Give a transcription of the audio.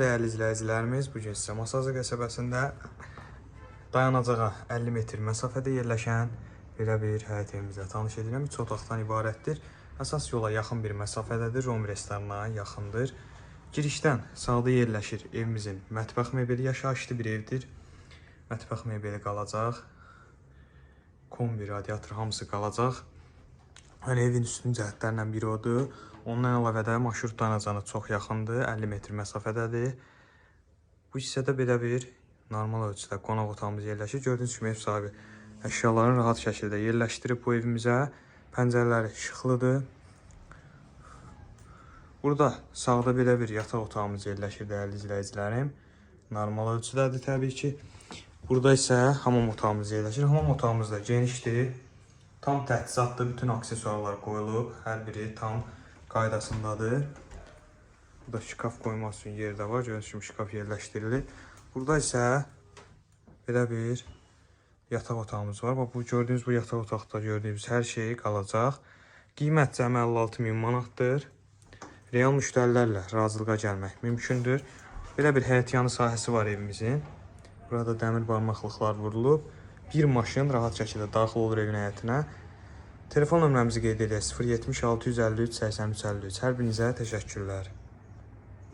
Dəyərli izləyicilərimiz, bu gün sizə Masazı qəsəbəsində dayanacağa 50 metr məsafədə yerləşən belə bir həyət evimizlə tanış edirəm. Üç otaqdan ibarətdir. Əsas yola yaxın bir məsafədədir. Rom restoranına yaxındır. Girişdən sağda yerləşir evimizin mətbəx mebeli yaşayışlı bir evdir. Mətbəx mebeli qalacaq. Kombi, radiator hamısı qalacaq. Hani evin üstün cəhətlərindən biri odur. Ondan əlavə də marşrut dayanacağına çox yaxındır, 50 metr məsafədədir. Bu hissədə belə bir normal ölçüdə qonaq otağımız yerləşir. Gördüyünüz kimi ev sahibi əşyalarını rahat şəkildə yerləşdirib bu evimizə. Pəncərələri işıqlıdır. Burada sağda belə bir yataq otağımız yerləşir dəyərli izləyicilərim. Normal ölçüdədir təbii ki. Burada isə hamam otağımız yerləşir. Hamam otağımız da genişdir. Tam təchizatlı bütün aksesuarlar qoyulub. Hər biri tam qaydasındadır. Burada şkaf qoymaq üçün yer də var. Gördüyünüz kimi şkaf yerləşdirilir. Burada isə belə bir yataq otağımız var. Bax bu gördüyünüz bu yataq otaqda gördüyünüz hər şey qalacaq. Qiymət cəmi 56 min manatdır. Real müştərilərlə razılığa gəlmək mümkündür. Belə bir həyətyanı sahəsi var evimizin. Burada dəmir barmaqlıqlar vurulub. Bir maşın rahat şəkildə daxil olur evin həyətinə. Telefon nömrəmizi qeyd edək 070 653 83 53. Hər birinizə təşəkkürlər.